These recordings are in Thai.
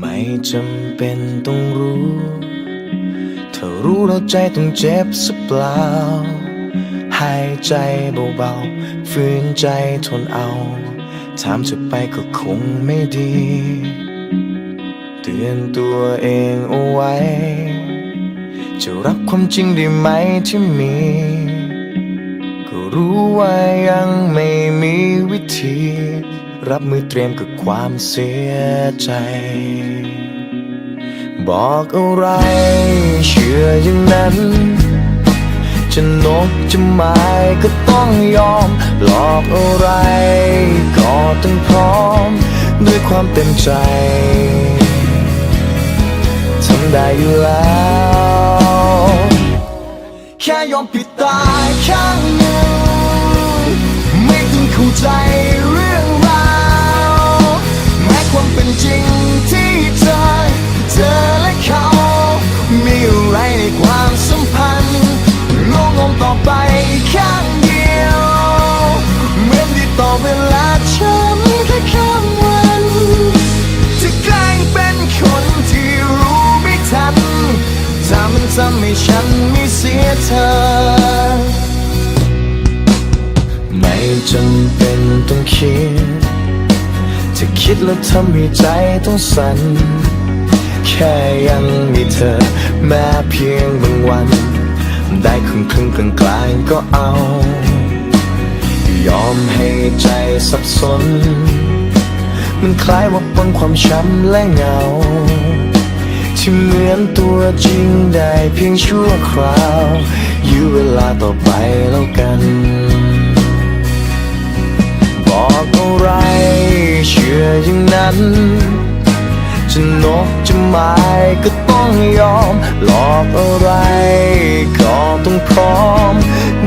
ไม่จำเป็นต้องรู้ถ้ารู้แล้วใจต้องเจ็บสักเปล่า หายใจเบาๆฝืนใจทนเอา ถามจะไปก็คงไม่ดี เตือนตัวเองเอาไว้ จะรับความจริงได้ไหมที่มี ก็รู้ว่ายังไม่มีวิธี รับมือเตรียมกับความเสียใจ บอกอะไรเชื่ออย่างนั้น จะนกจะไม้ก็ต้องยอม หลอกอะไรก็ต้องพร้อม ด้วยความเต็มใจทำได้อยู่แล้ว แค่ยอมปิดตาข้างหนึ่งไม่ต้องเข้าใจ ทำให้ฉันไม่เสียเธอ ไม่จำเป็นต้องคิด จะคิดแล้วทำให้ใจต้องสั่น แค่ยังมีเธอ แม้เพียงบางวัน ได้ครึ่งครึ่งกลางกลางๆก็เอา ยอมให้ใจสับสน มันคล้ายว่าปนความช้ำและเหงา ที่เหมือนตัวจริงได้เพียงชั่วคราวยื้อเวลาต่อไปแล้วกัน บอกอะไรเชื่ออย่างนั้นจะนกจะไม้ก็ต้องยอม หลอกอะไรก็ต้องพร้อม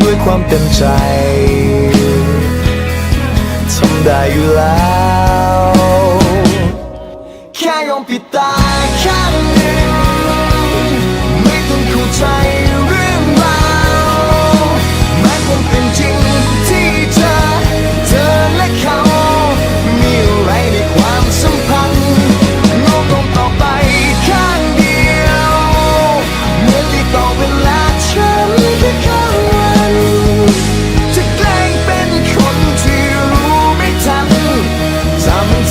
ด้วยความเต็มใจทำได้อยู่แล้ว แค่ยอมปิดตา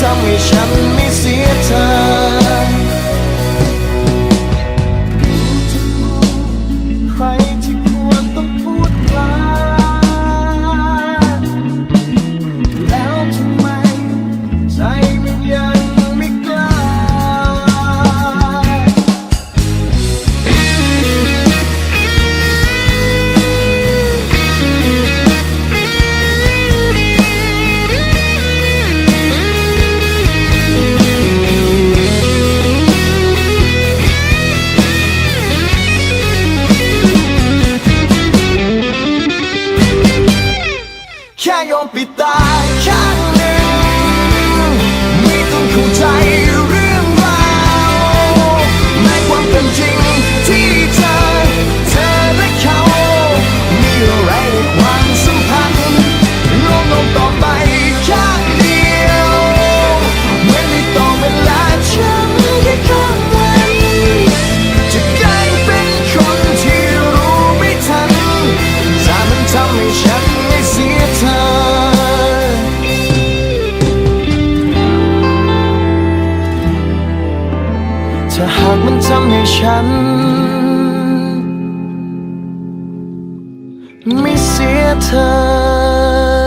ทำให้ฉันไม่เสียเธอใครที่ควรต้องพูดลา แค่ยอมปิดตาแค่ ไม่เสียเธอ